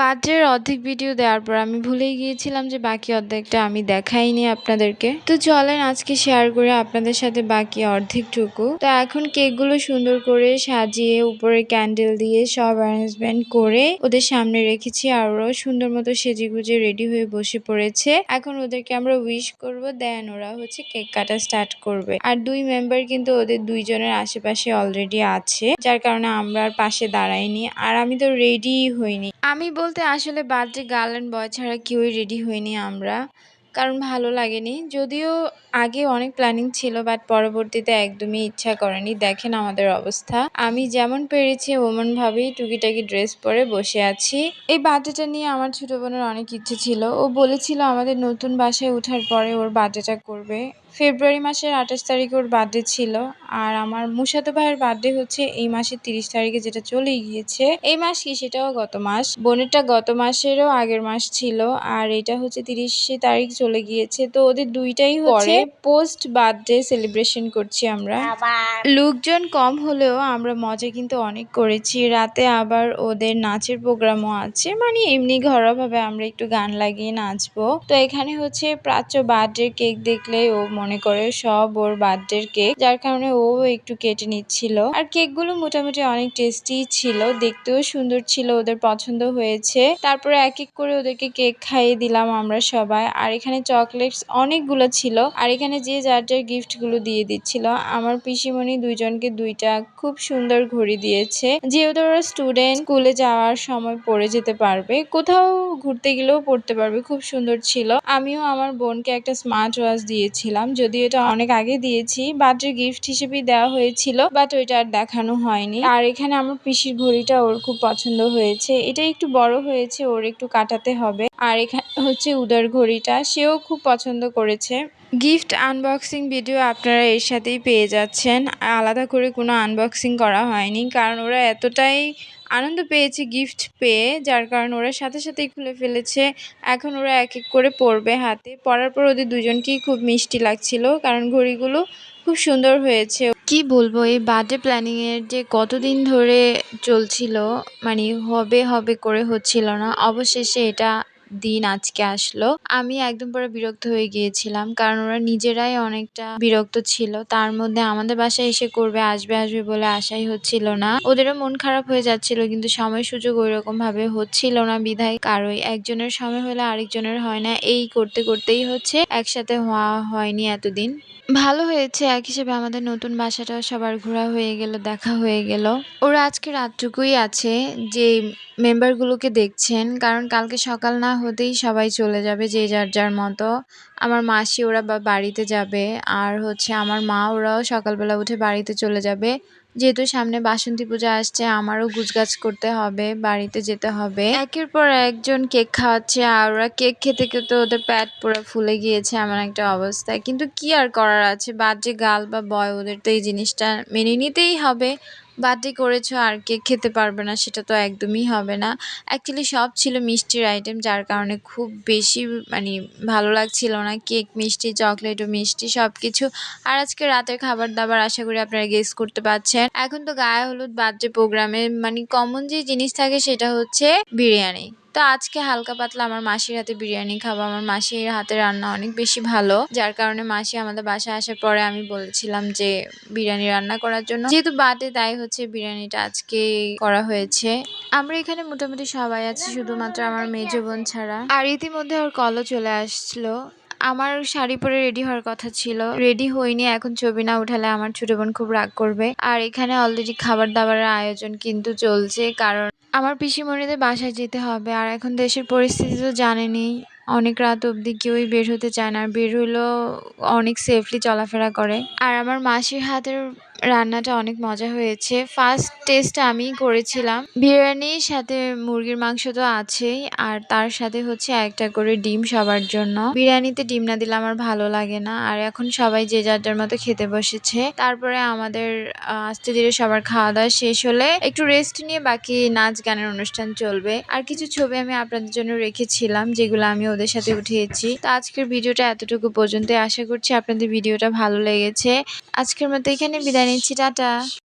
বার্থডের অর্ধেক ভিডিও দেওয়ার পর আমি ভুলেই গিয়েছিলাম যে বাকি অর্ধেকটা আমি দেখাইনি আপনাদেরকে। তো চলেন আজকে শেয়ার করে আপনাদের সাথে বাকি অর্ধেকটুকু। তো এখন কেকগুলো সুন্দর করে সাজিয়ে, উপরে ক্যান্ডেল দিয়ে সব অ্যারেঞ্জমেন্ট করে ওদের সামনে রেখেছি আর ওরাও সুন্দর মতো সেজে গুজে রেডি হয়ে বসে পড়েছে। এখন ওদেরকে আমরা উইশ করব দেন ওরা হচ্ছে কেক কাটা স্টার্ট করবে। আর দুই মেম্বার কিন্তু ওদের দুইজনের আশেপাশে অলরেডি আছে, যার কারণে আমরা আর পাশে দাঁড়াইনি। আর আমি তো রেডি হইনি। আমি বলতে আসলে বার্থডে গার্ল অ্যান্ড বয় ছাড়া কেউই রেডি হইনি আমরা, কারণ ভালো লাগেনি। যদিও আগে অনেক প্ল্যানিং ছিল, বাট পরবর্তীতে একদমই ইচ্ছা করেনি। দেখেন আমাদের অবস্থা। আমি যেমন পেরেছি, ওমন ভাবেই টুকিটাকি ড্রেস পরে বসে আছি। এই বার্থডেটা নিয়ে আমার ছোট বোনের অনেক ইচ্ছে ছিল। ও বলেছিল আমাদের নতুন বাসায় ওঠার পরে ওর বার্থডেটা করবে। ফেব্রুয়ারি মাসের আঠাশ তারিখে ওর বার্থডে ছিল আর আমার মুসাতো ভাইয়ের বার্থডে হচ্ছে এই মাসের তিরিশ তারিখে যেটা চলেই গিয়েছে। এই মাস কি সেটাও গত মাস। বোনেরটা গত মাসেরও আগের মাস ছিল আর এটা হচ্ছে তিরিশে তারিখ চলে গিয়েছে। তো ওদের দুইটাই হচ্ছে পোস্ট বার্থডে সেলিব্রেশন করছি আমরা। লোকজন কম হলেও আমরা মজা কিন্তু অনেক করেছি। রাতে আবার ওদের নাচের প্রোগ্রামও আছে। মানে এমনি ঘরোয়াভাবে আমরা একটু গান লাগিয়ে নাচবো। তো এখানে হচ্ছে প্রাচ্য বার্থডে কেক দেখলে ও মনে করে সব ওর বার্থডের কেক যার কারণে ও একটু কেটে নিচ্ছিল। আর কেকগুলো মোটামুটি অনেক টেস্টি ছিল, দেখতেও সুন্দর ছিল, ওদের পছন্দ হয়েছে। তারপরে এক এক করে ওদেরকে কেক খাইয়ে দিলাম আমরা সবাই। আর এখানে চকলেটস অনেকগুলো ছিল। আর এখানে যে যার যার গিফটগুলো দিয়ে দিচ্ছিল, আমার পিসিমণি দুইজনকে দুইটা খুব সুন্দর ঘড়ি দিয়েছে। যেহেতু ওরা স্টুডেন্ট স্কুলে যাওয়ার সময় পরে যেতে পারবে, কোথাও ঘুরতে গেলেও পড়তে পারবে, খুব সুন্দর ছিল। আমিও আমার বোনকে একটা স্মার্ট ওয়াচ দিয়েছিলাম যদি এটা অনেক আগে দিয়েছি বার্থডে গিফট হিসেবেই দেওয়া হয়েছিল বাট ওইটা আর দেখানো হয়নি। আর এখানে আমার পিসির ঘড়িটা ওর খুব পছন্দ হয়েছে। এটা একটু বড় হয়েছে, ওর একটু কাটাতে হবে। আর এখানে হচ্ছে উদার ঘড়িটা, সেও খুব পছন্দ করেছে। গিফট আনবক্সিং ভিডিও আপনারা এর সাথেই পেয়ে যাচ্ছেন। আলাদা করে কোনো আনবক্সিং করা হয়নি, কারণ ওরা এতটাই আনন্দ পেয়েছে গিফট পেয়ে, যার কারণে ওরা সাথে সাথেই খুলে ফেলেছে। এখন ওরা এক এক করে পরবে হাতে। পরার পর ওদের দুজনকেই খুব মিষ্টি লাগছিল, কারণ ঘড়িগুলো খুব সুন্দর হয়েছে। কি বলব, এই বার্থডে প্ল্যানিং এর যে কতদিন ধরে চলছিল মানে হবে হবে করে হচ্ছিল না, অবশেষে এটা দিন আজকে আসলো। আমি একদম পুরো বিরক্ত হয়ে গিয়েছিলাম, কারণ ওরা নিজেরাই অনেকটা বিরক্ত ছিল। তার মধ্যে আমাদের বাসায় এসে করবে, আসবে আসবে বলে আশাই হচ্ছিল না। ওদেরও মন খারাপ হয়ে যাচ্ছিল, কিন্তু সময় সুযোগ ওই রকম ভাবে হচ্ছিল না বিধায় কারোই। একজনের সময় হলে আরেকজনের হয় না, এই করতে করতেই হচ্ছে, একসাথে হওয়া হয়নি এতদিন। ভালো হয়েছে, এক হিসেবে আমাদের নতুন বাসাটা সবার ঘোরা হয়ে গেল, দেখা হয়ে গেল। ওরা আজকে রাতটুকুই আছে যে মেম্বারগুলোকে দেখছেন, কারণ কালকে সকাল না হতেই সবাই চলে যাবে যে যার যার মতো। আমার মাসি ওরা বা, বাড়িতে যাবে। আর হচ্ছে আমার মা ওরাও সকালবেলা উঠে বাড়িতে চলে যাবে। যেহেতু সামনে বাসন্তী পূজা আসছে, আমারও গুছগাছ করতে হবে, বাড়িতে যেতে হবে। একের পর একজন কেক খাওয়াচ্ছে, আর ওরা কেক খেতে খেতে ওদের প্যাট পুরো ফুলে গিয়েছে, এমন একটা অবস্থায় কিন্তু কি আর করার আছে? বাজে গাল বা বয়, ওদের তো এই জিনিসটা মেনে নিতেই হবে। বার্থডে করেছ, আর কেক খেতে পারবে না, সেটা তো একদমই হবে না। অ্যাকচুয়ালি সব ছিল মিষ্টির আইটেম যার কারণে খুব বেশি মানে ভালো লাগছিল না। কেক মিষ্টি চকলেট ও মিষ্টি সব কিছু আর আজকে রাতের খাবার দাবার আশা করি আপনারা গেস করতে পারছেন। এখন তো গায়ে হলুদ বার্থডে প্রোগ্রামে মানে কমন যে জিনিস থাকে সেটা হচ্ছে বিরিয়ানি। তো আজকে হালকা পাতলা আমার মাসির হাতে বিরিয়ানি খাব। আমার মাসির হাতে রান্না অনেক বেশি ভালো। যার কারণে মাসি আমাদের বাসায় আসার পরে আমি বলেছিলাম যে বিরিয়ানি রান্না করার জন্য। যেহেতু বাদে তাই হচ্ছে বিরিয়ানিটা আজকে করা হয়েছে। আমরা এখানে মোটামুটি সবাই আছি, শুধুমাত্র আমার মেজ বোন ছাড়া। আর ইতিমধ্যে ওর কলও চলে আসলো। আমার শাড়ি পরে রেডি হওয়ার কথা ছিল। রেডি হইনি, এখন ছবি না উঠালে আমার ছোট বোন খুব রাগ করবে। আর এখানে অলরেডি খাবার দাবারের আয়োজন কিন্তু চলছে, কারণ আমার পিসিমণিদের বাসায় যেতে হবে। আর এখন দেশের পরিস্থিতি তো জানেনি অনেক রাত অবধি কেউই বের হতে চায় না। আর বের হলেও অনেক সেফলি চলাফেরা করে। আর আমার মাসির হাতের রান্নাটা অনেক মজা হয়েছে। ফার্স্ট টেস্ট আমি করেছিলাম। বিরিয়ানির সাথে মুরগির মাংস তো আছেই, আর তার সাথে হচ্ছে একটা করে ডিম সবার জন্য। বিরিয়ানিতে ডিম না দিলে আমার ভালো লাগে না, আর এখন সবাই যে যার যার মতো খেতে বসেছে। তারপরে আমাদের আস্তে ধীরে সবার খাওয়া দাওয়া শেষ হলে একটু রেস্ট নিয়ে বাকি নাচ গানের অনুষ্ঠান চলবে। আর কিছু ছবি আমি আপনাদের জন্য রেখেছিলাম, যেগুলো আমি ওদের সাথে উঠিয়েছি। তো আজকের ভিডিওটা এতটুকু পর্যন্ত আশা করছি আপনাদের ভিডিওটা ভালো লেগেছে। আজকের মতো এখানে বিদায় নিচ্ছি টাটা